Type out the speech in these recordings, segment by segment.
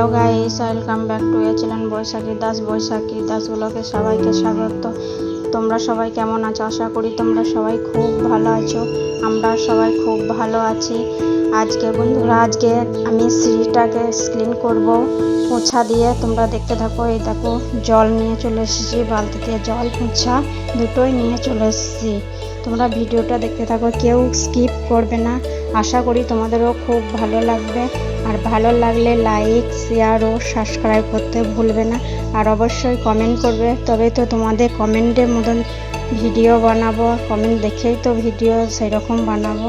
Hello guys welcome back to a channel Baishakhi, Das Baishakhi Das ব্লগে সবাইকে স্বাগত। তোমরা সবাই কেমন আছো? আশা করি তোমরা সবাই খুব ভালো আছো। আমরা সবাই খুব ভালো আছি। আজকে বন্ধুরা, আজকে আমি সিঁড়িটাকে ক্লিন করব পোছা দিয়ে। তোমরা দেখতে থাকো, এই দেখো, জল নিয়ে চলে এসেছি বালতিতে জল পোছা দুটোই নিয়ে চলে এসেছি। তোমরা ভিডিওটা দেখতে থাকো, কেউ স্কিপ করবে না। আশা করি তোমাদেরও খুব ভালো লাগবে। আর ভালো লাগলে লাইক শেয়ার ও সাবস্ক্রাইব করতে ভুলবে না। আর অবশ্যই কমেন্ট করবে। তবে তো তোমাদের কমেন্টের মতন ভিডিও বানাবো। কমেন্ট দেখেই তো ভিডিও সেরকম বানাবো।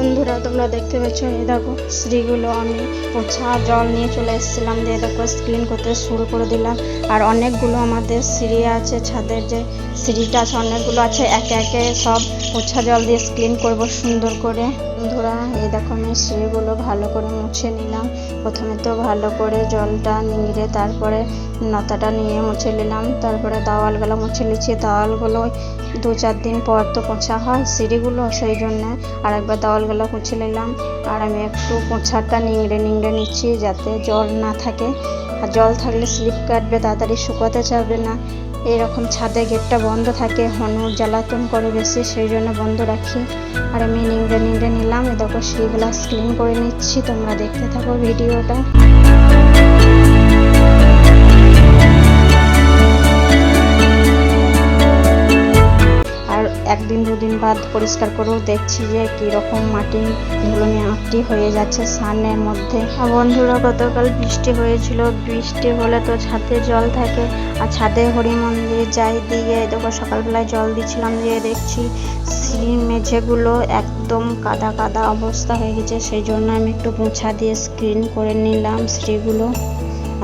বন্ধুরা, তোমরা দেখতে পাচ্ছ এই দেখো, শ্রীগুলো আমি পোছা জল নিয়ে চলে এসেছিলাম দিয়ে দেখো ক্লিন করতে শুরু করে দিলাম। আর অনেকগুলো আমাদের সিঁড়ি আছে, ছাদের যে সিঁড়িটা আছে, অনেকগুলো আছে, একে একে সব পোছা জল দিয়ে ক্লিন করব সুন্দর করে। বন্ধুরা, এই দেখো, আমি সিঁড়িগুলো ভালো করে মুছে নিলাম। প্রথমে তো ভালো করে জলটা নিংড়ে তারপরে নতাটা নিয়ে মুছে নিলাম। তারপরে দাওয়ালগুলো মুছে নিচ্ছি। দেওয়ালগুলো দু চার দিন পর তো পোছা হয় সিঁড়িগুলো, সেই জন্য আর একবার দেওয়ালগুলো মুছে নিলাম আর আমি একটু পোছাটা নিংড়ে নিংড়ে নিচ্ছি যাতে জল না থাকে। আর জল থাকলে স্লিপ কাটবে, তাড়াতাড়ি শুকাতে চাবে না। এরকম ছাদে গেটটা বন্ধ থাকে হনু জ্বালাতন করে বেশি, সেই জন্য বন্ধ রাখি। আর আমি নিংড়ে নিংড়ে নিলাম এ দেখো সেইগুলো ক্লিন করে নিচ্ছি, তোমরা দেখতে থাকো ভিডিওটা। একদিন, দুদিন বাদ পরিষ্কার করেও দেখছি যে কীরকম মাটি ধুলো মাটি হয়ে যাচ্ছে সানের মধ্যে। বন্ধুরা, গতকাল বৃষ্টি হয়েছিল। বৃষ্টি হলে তো ছাদে জল থাকে। আর ছাদে হরি মন্দির যাই দিয়ে দেখো, সকালবেলায় জল দিচ্ছিলাম দিয়ে দেখছি সিঁড়ি মেঝেগুলো একদম কাদা কাদা অবস্থা হয়ে গেছে। সেই জন্য আমি একটু মোছা দিয়ে স্ক্রিন করে নিলাম সিঁড়িগুলো।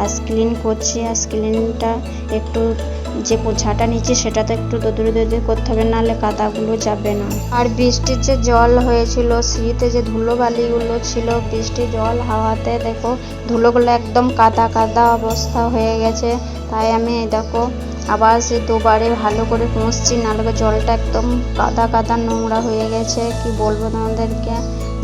আর স্ক্রিন করছি। আর স্ক্রিনটা একটু যে নিচ্ছি সেটা তো একটু দদুরে দদুরে করতে হবে, নাহলে কাদাগুলো যাবে না। আর বৃষ্টির যে জল হয়েছিল সিঁড়িতে যে ধুলো বালিগুলো ছিল, বৃষ্টির জল হাওয়াতে দেখো, ধুলোগুলো একদম কাদা কাদা অবস্থা হয়ে গেছে। তাই আমি দেখো, আবার সে দুবারে ভালো করে মুছছি নাহলে জলটা একদম কাদা কাদা নোংরা হয়ে গেছে, কি বলব তোমাদেরকে?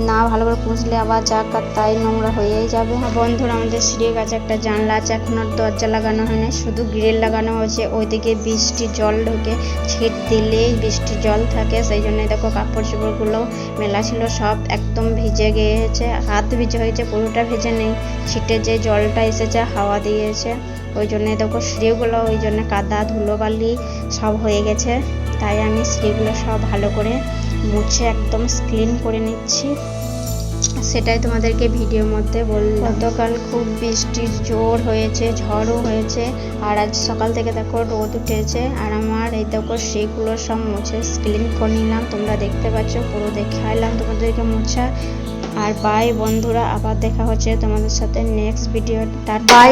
না ভালো করে পুষলে আবার যাকার তাই নোংরা হয়েই যাবে। বন্ধুরা, আমাদের সিঁড়ির কাছে একটা জানলা আছে, এখন আর দরজা লাগানো হয় না, শুধু গ্রিল লাগানো হয়েছে। ওইদিকে বৃষ্টি জল ঢোকে, ছিট দিলেই বৃষ্টি জল থাকে, সেই জন্য দেখো কাপড় চোপড়গুলো মেলা ছিল, সব একদম ভিজে গিয়েছে, হাত ভিজে হয়েছে, পুরোটা ভিজে নেই। ছিটে যে জলটা এসেছে, হাওয়া দিয়েছে, ওই জন্য দেখো সিঁড়িগুলো, ওই জন্য কাদা, ধুলোবালি সব হয়ে গেছে। তাই আমি সিঁড়িগুলো সব ভালো করে মুছে একদম ক্লিন করে নিচ্ছি। সেটাই তোমাদেরকে ভিডিওর মধ্যে বললাম। গতকাল খুব বৃষ্টির জোর হয়েছে ঝড়ও হয়েছে আর আজ সকাল থেকে দেখো রোদ উঠেছে আর আমার এই দেখো সেগুলো সব মুছে ক্লিন করে নিলাম। তোমরা দেখতে পাচ্ছ পুরো দেখে দেখাইলাম তোমাদেরকে মোছা। আর বাই বন্ধুরা আবার দেখা হচ্ছে তোমাদের সাথে নেক্সট ভিডিও বাই